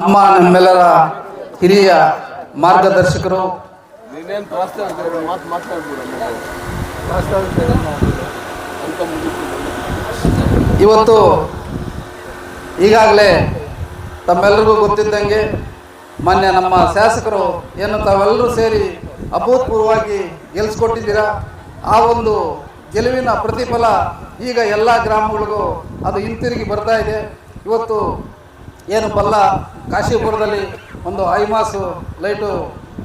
ನಮ್ಮ ನಮ್ಮೆಲ್ಲರ ಹಿರಿಯ ಮಾರ್ಗದರ್ಶಕರು. ಇವತ್ತು ಈಗಾಗಲೇ ತಮ್ಮೆಲ್ಲರಿಗೂ ಗೊತ್ತಿದ್ದಂಗೆ ಮಾನ್ಯ ನಮ್ಮ ಶಾಸಕರು ಏನು ತಾವೆಲ್ಲರೂ ಸೇರಿ ಅಭೂತಪೂರ್ವವಾಗಿ ಗೆಲ್ಲಿಸ್ಕೊಟ್ಟಿದ್ದೀರಾ ಆ ಒಂದು ಗೆಲುವಿನ ಪ್ರತಿಫಲ ಈಗ ಎಲ್ಲ ಗ್ರಾಮಗಳಿಗೂ ಅದು ಹಿಂತಿರುಗಿ ಬರ್ತಾ ಇದೆ. ಇವತ್ತು ಏನು ಬಲ್ಲ ಕಾಶಿಪುರದಲ್ಲಿ ಒಂದು ಐಮಾಸು ಲೈಟು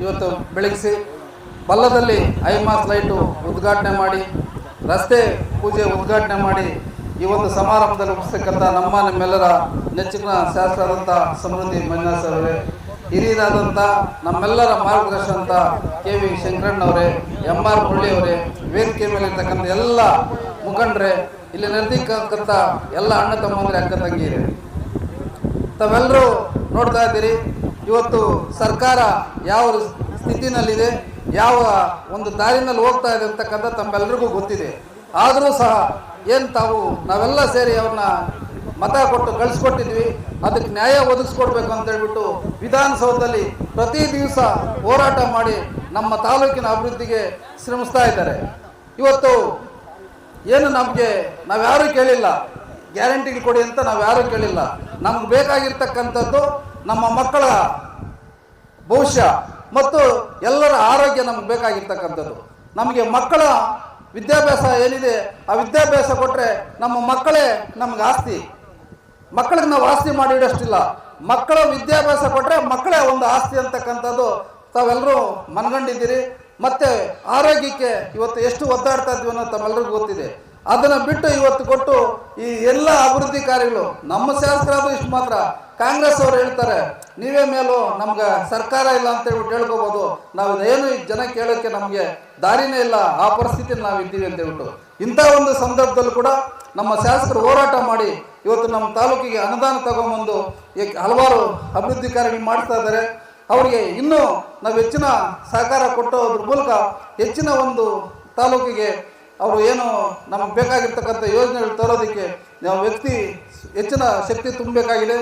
ಇವತ್ತು ಬೆಳಗಿಸಿ, ಬಲ್ಲದಲ್ಲಿ ಐಮಾಸ್ ಲೈಟು ಉದ್ಘಾಟನೆ ಮಾಡಿ, ರಸ್ತೆ ಪೂಜೆ ಉದ್ಘಾಟನೆ ಮಾಡಿ ಈ ಒಂದು ಸಮಾರಂಭದಲ್ಲಿ ಉಪಿಸ್ತಕ್ಕಂಥ ನಮ್ಮ ನಮ್ಮೆಲ್ಲರ ನೆಚ್ಚಿನ ಶಾಸಕರಾದಂಥ ಸಮೃದ್ಧಿ ಮಂಜುನಾಥ್ ಅವರೇ, ಹಿರಿಯರಾದಂಥ ನಮ್ಮೆಲ್ಲರ ಮಾರ್ಗದರ್ಶನಂತ ಕೆ ವಿ ಶಂಕರಣ್ಣವರೇ ಎಂ ಆರ್ ಅವರೇ, ವೇದಿಕೆ ಮೇಲೆ ಇರ್ತಕ್ಕಂಥ ಎಲ್ಲ ಮುಖಂಡರೇ, ಇಲ್ಲಿ ನಿರ್ದಿಕ್ಕಂಥ ಎಲ್ಲ ಅಣ್ಣ ತಮ್ಮಂದರೆ, ಅಕ್ಕ ತಂಗಿಯರೇ. ತಾವೆಲ್ಲರೂ ನೋಡ್ತಾ ಇದ್ದೀರಿ. ಇವತ್ತು ಸರ್ಕಾರ ಯಾವ ಸ್ಥಿತಿನಲ್ಲಿದೆ, ಯಾವ ಒಂದು ದಾರಿನಲ್ಲಿ ಹೋಗ್ತಾ ಇದೆ ಅಂತಕ್ಕಂಥ ತಮ್ಮೆಲ್ಲರಿಗೂ ಗೊತ್ತಿದೆ. ಆದರೂ ಸಹ ಏನು ತಾವು ನಾವೆಲ್ಲ ಸೇರಿ ಅವ್ರನ್ನ ಮತ ಕೊಟ್ಟು ಕಳಿಸ್ಕೊಟ್ಟಿದ್ವಿ, ಅದಕ್ಕೆ ನ್ಯಾಯ ಒದಗಿಸ್ಕೊಡ್ಬೇಕು ಅಂತ ಹೇಳ್ಬಿಟ್ಟು ವಿಧಾನಸೌಧದಲ್ಲಿ ಪ್ರತಿ ದಿವಸ ಹೋರಾಟ ಮಾಡಿ ನಮ್ಮ ತಾಲೂಕಿನ ಅಭಿವೃದ್ಧಿಗೆ ಶ್ರಮಿಸ್ತಾ ಇದ್ದಾರೆ. ಇವತ್ತು ಏನು ನಮಗೆ ನಾವ್ಯಾರೂ ಕೇಳಿಲ್ಲ. ಗ್ಯಾರಂಟಿಗಳು ಕೊಡಿ ಅಂತ ನಾವು ಯಾರೂ ಕೇಳಿಲ್ಲ. ನಮ್ಗೆ ಬೇಕಾಗಿರ್ತಕ್ಕಂಥದ್ದು ನಮ್ಮ ಮಕ್ಕಳ ಭವಿಷ್ಯ ಮತ್ತು ಎಲ್ಲರ ಆರೋಗ್ಯ ನಮ್ಗೆ ಬೇಕಾಗಿರ್ತಕ್ಕಂಥದ್ದು. ನಮಗೆ ಮಕ್ಕಳ ವಿದ್ಯಾಭ್ಯಾಸ ಏನಿದೆ, ಆ ವಿದ್ಯಾಭ್ಯಾಸ ಕೊಟ್ಟರೆ ನಮ್ಮ ಮಕ್ಕಳೇ ನಮ್ಗೆ ಆಸ್ತಿ. ಮಕ್ಕಳಿಗೆ ನಾವು ಆಸ್ತಿ ಮಾಡಿ ಇಡೋಷ್ಟಿಲ್ಲ ಮಕ್ಕಳ ವಿದ್ಯಾಭ್ಯಾಸ ಕೊಟ್ಟರೆ ಮಕ್ಕಳೇ ಒಂದು ಆಸ್ತಿ ಅಂತಕ್ಕಂಥದ್ದು ತಾವೆಲ್ಲರೂ ಮನಗಂಡಿದ್ದೀರಿ. ಮತ್ತು ಆರೋಗ್ಯಕ್ಕೆ ಇವತ್ತು ಎಷ್ಟು ಒದ್ದಾಡ್ತಾ ಇದ್ವಿ ಅನ್ನೋದು ತಮ್ಮೆಲ್ಲರಿಗೂ ಗೊತ್ತಿದೆ. ಅದನ್ನು ಬಿಟ್ಟು ಇವತ್ತು ಕೊಟ್ಟು ಈ ಎಲ್ಲ ಅಭಿವೃದ್ಧಿ ಕಾರ್ಯಗಳು, ನಮ್ಮ ಶಾಸಕರಾದ್ರು ಇಷ್ಟು ಮಾತ್ರ. ಕಾಂಗ್ರೆಸ್ ಅವರು ಹೇಳ್ತಾರೆ, ನೀವೇ ಮೇಲೂ, ನಮ್ಗೆ ಸರ್ಕಾರ ಇಲ್ಲ ಅಂತ ಹೇಳ್ಬಿಟ್ಟು ಹೇಳ್ಕೋಬೋದು. ನಾವು ಏನು ಈ ಜನ ಕೇಳೋಕ್ಕೆ ನಮಗೆ ದಾರಿನೇ ಇಲ್ಲ, ಆ ಪರಿಸ್ಥಿತಿಯಲ್ಲಿ ನಾವು ಇದ್ದೀವಿ ಅಂತ ಹೇಳ್ಬಿಟ್ಟು. ಇಂಥ ಒಂದು ಸಂದರ್ಭದಲ್ಲೂ ಕೂಡ ನಮ್ಮ ಶಾಸಕರು ಹೋರಾಟ ಮಾಡಿ ಇವತ್ತು ನಮ್ಮ ತಾಲೂಕಿಗೆ ಅನುದಾನ ತಗೊಂಬಂದು ಹಲವಾರು ಅಭಿವೃದ್ಧಿ ಕಾರ್ಯಗಳು ಮಾಡ್ತಾ ಇದ್ದಾರೆ. ಅವರಿಗೆ ಇನ್ನೂ ನಾವು ಹೆಚ್ಚಿನ ಸಹಕಾರ ಕೊಟ್ಟೋದ್ರ ಮೂಲಕ ಹೆಚ್ಚಿನ ಒಂದು ತಾಲೂಕಿಗೆ ಅವರು ಏನು ನಮಗೆ ಬೇಕಾಗಿರ್ತಕ್ಕಂಥ ಯೋಜನೆಗಳು ತರೋದಕ್ಕೆ ನಾವು ವ್ಯಕ್ತಿ ಹೆಚ್ಚಿನ ಶಕ್ತಿ ತುಂಬಬೇಕಾಗಿದೆ.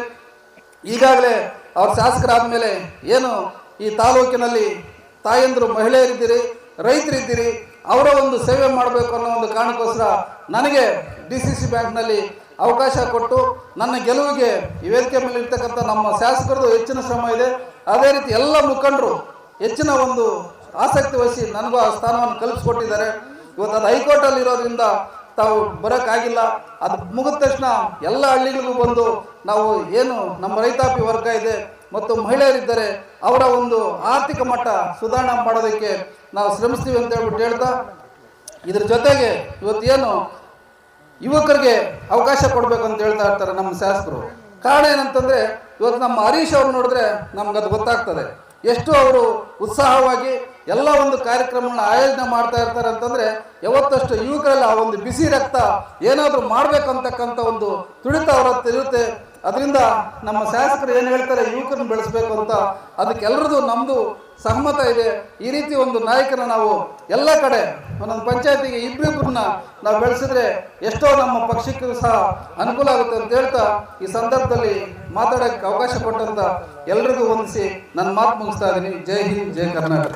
ಈಗಾಗಲೇ ಅವ್ರ ಶಾಸಕರಾದ ಮೇಲೆ ಏನು ಈ ತಾಲೂಕಿನಲ್ಲಿ ತಾಯಂದರು ಮಹಿಳೆಯರಿದ್ದೀರಿ, ರೈತರಿದ್ದೀರಿ, ಅವರ ಒಂದು ಸೇವೆ ಮಾಡಬೇಕು ಅನ್ನೋ ಒಂದು ಕಾರಣಕ್ಕೋಸ್ಕರ ನನಗೆ ಡಿ ಸಿ ಸಿ ಬ್ಯಾಂಕ್ನಲ್ಲಿ ಅವಕಾಶ ಕೊಟ್ಟು ನನ್ನ ಗೆಲುವಿಗೆ ಈ ವೇದಿಕೆ ಮೇಲೆ ಇರ್ತಕ್ಕಂಥ ನಮ್ಮ ಶಾಸಕರದು ಹೆಚ್ಚಿನ ಶ್ರಮ ಇದೆ. ಅದೇ ರೀತಿ ಎಲ್ಲ ಮುಖಂಡರು ಹೆಚ್ಚಿನ ಒಂದು ಆಸಕ್ತಿ ವಹಿಸಿ ನನಗೂ ಆ ಸ್ಥಾನವನ್ನು ಕಲ್ಪಿಸ್ಕೊಟ್ಟಿದ್ದಾರೆ. ಇವತ್ತು ಅದು ಹೈಕೋರ್ಟಲ್ಲಿ ಇರೋದ್ರಿಂದ ತಾವು ಬರೋಕ್ಕಾಗಿಲ್ಲ. ಅದು ಮುಗಿದ ತಕ್ಷಣ ಎಲ್ಲ ಹಳ್ಳಿಗಳಿಗೂ ಬಂದು ನಾವು ಏನು ನಮ್ಮ ರೈತಾಪಿ ವರ್ಗ ಇದೆ ಮತ್ತು ಮಹಿಳೆಯರಿದ್ದಾರೆ, ಅವರ ಒಂದು ಆರ್ಥಿಕ ಮಟ್ಟ ಸುಧಾರಣೆ ಮಾಡೋದಕ್ಕೆ ನಾವು ಶ್ರಮಿಸ್ತೀವಿ ಅಂತ ಹೇಳ್ಬಿಟ್ಟು ಹೇಳ್ತಾ, ಇದ್ರ ಜೊತೆಗೆ ಏನು ಯುವಕರಿಗೆ ಅವಕಾಶ ಕೊಡಬೇಕು ಅಂತ ಹೇಳ್ತಾ ಇರ್ತಾರೆ ನಮ್ಮ ಶಾಸಕರು. ಕಾರಣ ಏನಂತಂದ್ರೆ, ಇವತ್ತು ನಮ್ಮ ಹರೀಶ್ ಅವ್ರು ನೋಡಿದ್ರೆ ನಮ್ಗೆ ಅದು ಗೊತ್ತಾಗ್ತದೆ. ಎಷ್ಟು ಅವರು ಉತ್ಸಾಹವಾಗಿ ಎಲ್ಲ ಒಂದು ಕಾರ್ಯಕ್ರಮಗಳನ್ನ ಆಯೋಜನೆ ಮಾಡ್ತಾ ಇರ್ತಾರೆ ಅಂತಂದ್ರೆ ಯಾವತ್ತಷ್ಟು ಯುವಕರಲ್ಲಿ ಆ ಒಂದು ಬಿಸಿ ರಕ್ತ ಏನಾದರೂ ಮಾಡ್ಬೇಕಂತಕ್ಕಂಥ ಒಂದು ತುಡಿತ ಅವರ ಇರುತ್ತೆ. ಅದರಿಂದ ನಮ್ಮ ಶಾಸಕರು ಏನು ಹೇಳ್ತಾರೆ? ಯುವಕರನ್ನ ಬೆಳೆಸಬೇಕು ಅಂತ ಅದಕ್ಕೆಲ್ಲರದು ನಮ್ಮದು ಸಹಮತ ಇದೆ. ಈ ರೀತಿ ಒಂದು ನಾಯಕನ ನಾವು ಎಲ್ಲ ಕಡೆ ಒಂದೊಂದು ಪಂಚಾಯತಿಗೆ ಇಬ್ಬರಿಬ್ಬರನ್ನ ನಾವು ಬೆಳೆಸಿದ್ರೆ ಎಷ್ಟೋ ನಮ್ಮ ಪಕ್ಷಕ್ಕೂ ಸಹ ಅನುಕೂಲ ಆಗುತ್ತೆ ಅಂತ ಹೇಳ್ತಾ ಈ ಸಂದರ್ಭದಲ್ಲಿ ಮಾತಾಡೋಕ್ಕೆ ಅವಕಾಶ ಕೊಟ್ಟಂತ ಎಲ್ರಿಗೂ ಹೊಂದಿಸಿ ನನ್ನ ಮಾತು ಮುಗಿಸ್ತಾ ಇದ್ದೀನಿ. ಜೈ ಹಿಂದ್, ಜೈ ಕರ್ನಾಟಕ.